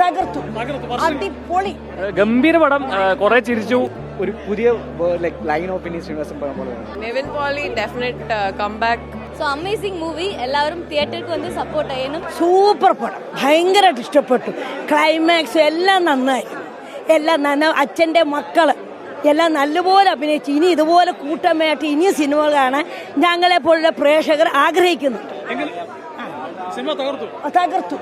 തകർത്തു. അടിപൊളി. ഗംഭീര പടം. കുറെ ചിരിച്ചു. ഒരു പുതിയ ലൈക് ലൈൻ ഓഫ് ഇനി ശ്രീനിവാസൻ പടം പോലെ. Nivin Pauly definite comeback so amazing movie എല്ലാവരും തിയേറ്റർക്ക് വന്ന് സപ്പോർട്ട് ചെയ്യണം സൂപ്പർ പടം. ഭയങ്കരമായിട്ട് ഇഷ്ടപ്പെട്ടു. ക്ലൈമാക്സ് എല്ലാം നന്നായി. എല്ലാം നന്ന അച്ഛന്റെ മക്കൾ. എല്ലാം നല്ലപോലെ അഭിനയിച്ചു ഇനി ഇതുപോലെ കൂട്ടമായിട്ട് ഇനിയും സിനിമ കാണാൻ ഞങ്ങളെ പോലുള്ള പ്രേക്ഷകർ ആഗ്രഹിക്കുന്നു സിനിമ തകർത്തു. തകർത്തു.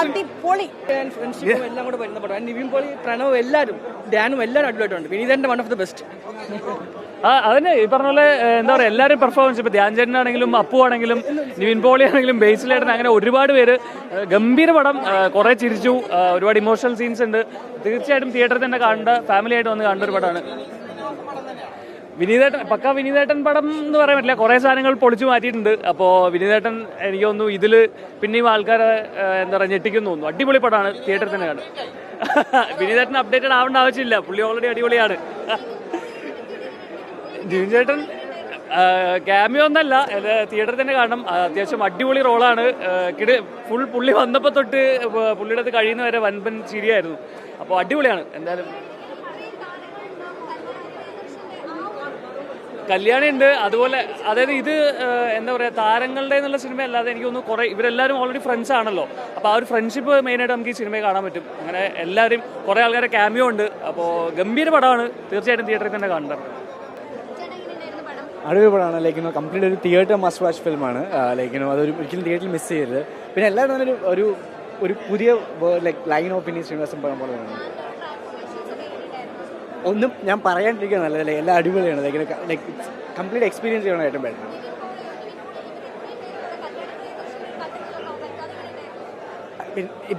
അടിപൊളി. ഫ്രണ്ട്ഷിപ്പും എല്ലാം കൂടെ വരുന്ന പടം. നിവിൻ പോളി പ്രണവ് എല്ലാവരും ഡാനും എല്ലാവരും അടിപൊളിയായിട്ടുണ്ട്. വിനീതന്റെ വൺ ഓഫ് ദ ബെസ്റ്റ് ആ അതിന് ഈ പറഞ്ഞ പോലെ എന്താ പറയുക എല്ലാവരും പെർഫോമൻസ് ഇപ്പൊ ധ്യാൻ ചേട്ടനാണെങ്കിലും അപ്പു ആണെങ്കിലും നിവിൻ പോളി ആണെങ്കിലും ബേസിലേട്ടൻ അങ്ങനെ ഒരുപാട് പേര് ഗംഭീര പടം കുറേ കുറെ ചിരിച്ചു. ഒരുപാട് ഇമോഷണൽ സീൻസ് ഉണ്ട്. തീർച്ചയായിട്ടും തിയേറ്ററിൽ തന്നെ കണ്ട ഫാമിലി ആയിട്ട് വന്ന് കണ്ട ഒരു പടമാണ്. വിനീതേട്ടൻ പക്ക വിനീതേട്ടൻ പടം എന്ന് പറയാൻ പറ്റില്ല. കുറേ സാധനങ്ങൾ പൊളിച്ചു മാറ്റിയിട്ടുണ്ട്. അപ്പോ വിനീതേട്ടൻ എനിക്ക് തോന്നുന്നു ഇതിൽ പിന്നെയും ആൾക്കാരെ എന്താ പറയുക ഞെട്ടിക്കുന്നു തോന്നുന്നു. അടിപൊളി പടമാണ്. തിയേറ്ററിൽ തന്നെ കാണും വിനീതേട്ടൻ അപ്ഡേറ്റഡ് ആവേണ്ട ആവശ്യമില്ല. പുള്ളി ഓൾറെഡി അടിപൊളിയാണ്. ജിവിൻ ക്യാമിയോ ഒന്നല്ല തിയേറ്ററിൽ തന്നെ കാണണം. അത്യാവശ്യം അടിപൊളി റോളാണ് കിട് ഫുൾ പുള്ളി വന്നപ്പോൾ തൊട്ട് പുള്ളിയുടെ അടുത്ത് കഴിയുന്ന വരെ വൻപൻ ചിരിയായിരുന്നു. അപ്പോൾ അടിപൊളിയാണ്. എന്തായാലും കല്യാണി ഉണ്ട് അതുപോലെ അതായത് ഇത് എന്താ പറയുക താരങ്ങളുടെ എന്നുള്ള സിനിമ അല്ലാതെ എനിക്ക് തോന്നുന്നു കുറേ ഇവരെല്ലാവരും ഓൾറെഡി ഫ്രണ്ട്സ് ആണല്ലോ. അപ്പോൾ ആ ഒരു ഫ്രണ്ട്ഷിപ്പ് മെയിനായിട്ട് നമുക്ക് ഈ സിനിമയിൽ കാണാൻ പറ്റും. അങ്ങനെ എല്ലാവരും കുറേ ആൾക്കാരെ ക്യാമിയോ ഉണ്ട്. അപ്പോൾ ഗംഭീര പടമാണ്. തീർച്ചയായിട്ടും തിയേറ്ററിൽ തന്നെ കാണേണ്ടത് അടിപൊളി പടമാണ്. ലൈക്ക് കംപ്ലീറ്റ് ഒരു തിയേറ്റർ മസ്റ്റ് വാച്ച് ഫിലിമാണ് ലൈക്ക് അതൊരു ഒരിക്കലും തിയേറ്ററിൽ മിസ് ചെയ്യരുത്. പിന്നെ എല്ലാവരും ഒരു- ഒരു പുതിയ ലൈക്ക് ലൈൻ ഓഫ് ഇനി ശ്രീനിവാസൻ പടം പോലെ തോന്നി. ഒന്നും ഞാൻ പറയാണ്ടിരിക്കുക നല്ലത് ലൈക്ക് എല്ലാം അടിപൊളിയാണ്. ലൈക്ക് ലൈക്ക് കംപ്ലീറ്റ് എക്സ്പീരിയൻസ് ചെയ്യണം ഏറ്റവും ബെറ്റർ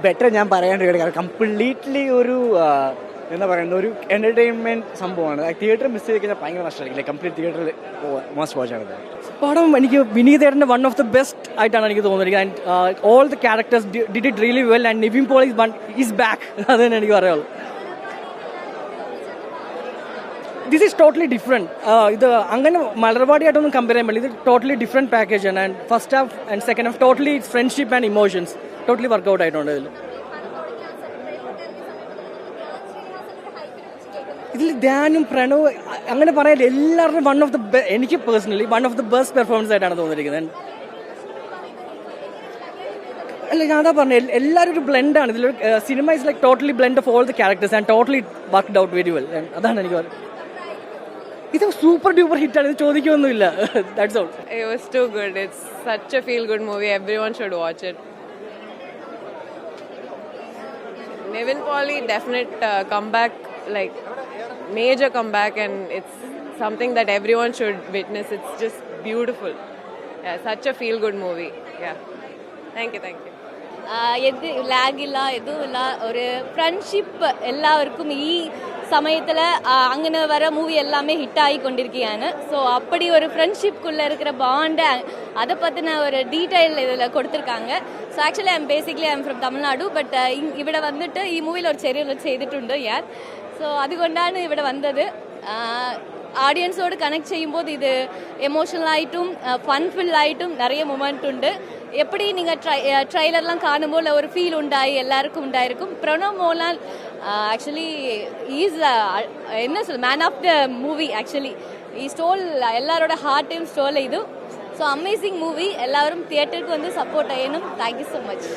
ബെറ്റർ ഞാൻ പറയാണ്ടിരിക്കുക കാരണം കംപ്ലീറ്റ്ലി ഒരു എന്താ പറയുന്നത്? ഒരു എന്റർടൈൻമെന്റ് സംഭവമാണ്. തിയേറ്റർ മിസ് ചെയ്ത് കഴിഞ്ഞാൽ ഭയങ്കര നഷ്ടമായിരിക്കും. കംപ്ലീറ്റ് തിയേറ്ററിൽ മോസ്റ്റ് വാച്ച് ആണ് പടം എനിക്ക് വിനീതേട്ടന്റെ വൺ ഓഫ് ദി ബെസ്റ്റ് ആയിട്ടാണ് എനിക്ക് തോന്നുന്നത്. And all the characters did it really well and Nivin Paul is is back അത് തന്നെ എനിക്ക് പറയാനുള്ളൂ. ദിസ് ഈസ് ടോട്ടലി ഡിഫറെന്റ് ഇത് അങ്ങനെ മലർവാടിയായിട്ടൊന്നും കമ്പയർ ചെയ്യാൻ പറ്റില്ല. ഇത് ടോട്ടലി ഡിഫറെന്റ് പാക്കേജ് ആണ്. And first half and second half totally friendship and emotions totally work out ആയിട്ടുണ്ട് ഇതിൽ ഇതിൽ ധ്യാനും പ്രണവ് അങ്ങനെ പറയാൻ എല്ലാവരുടെയും വൺ ഓഫ് ദ എനിക്ക് personally one of the best performance ആയിട്ടാണ് തോന്നിയിരിക്കുന്നത്. അല്ല ഞാൻ അതാ പറഞ്ഞത് എല്ലാവരും ഒരു ബ്ലെൻഡ് ആണ്. ഇതിലൊരു cinema is like totally blend of all the characters and totally worked out very well അതാണ് എനിക്ക് പറയുന്നത് ഇത് സൂപ്പർ ഡ്യൂപ്പർ ഹിറ്റാണ് ഇത് ചോദിക്കൊന്നുമില്ല that's all it was too good it's such a feel good movie everyone should watch it Nevin Polly definite uh, comeback, like major comeback, and it's something that everyone should witness. It's just beautiful. Yeah, such a feel good movie. Yeah. Thank you, thank you. എത് ലാഗില്ല ഇതുമില്ല ഒരു friendship എല്ലാവർക്കും ഈ சமயத்தில் அங்கே வர movie எல்லாமே hit ஆகி கொண்டிருக்கியான்னு ஸோ அப்படி ஒரு ஃப்ரெண்ட்ஷிப்புக்குள்ளே இருக்கிற பாண்டை அதை பற்றின ஒரு டீட்டெயில் இதில் கொடுத்துருக்காங்க so actually I'm basically I'm from Tamil Nadu but ഇവിടെ വന്നിട്ട് ഈ മൂവിയിൽ ഒരു ചെറിയ ചെയ്തിട്ടുണ്ട് ഞാൻ സോ അതുകൊണ്ടാണ് ഇവിടെ വന്നത് ഓഡിയൻസോട് കണക്ട് ചെയ്യുമ്പോൾ ഇത് എമോഷണലായിട്ടും ഫൺഫില്ലായിട്ടും നിറയെ മൊമെൻ്റ് ഉണ്ട് എപ്പടി നിങ്ങൾ ട്രൈ ട്രെയിലറെല്ലാം കാണുമ്പോൾ ഒരു ഫീൽ ഉണ്ടായി എല്ലാവർക്കും ഉണ്ടായിരിക്കും Pranav Mohanlal Uh, actually is uh, என்ன சொல் man of the movie actually E stole எல்லாரோட ஹார்ட்டையும் ஸ்டோல் இது. ஸோ அமேசிங் மூவி எல்லாரும் தியேட்டருக்கு வந்து சப்போர்ட் ஆகணும் தேங்க்யூ ஸோ மச்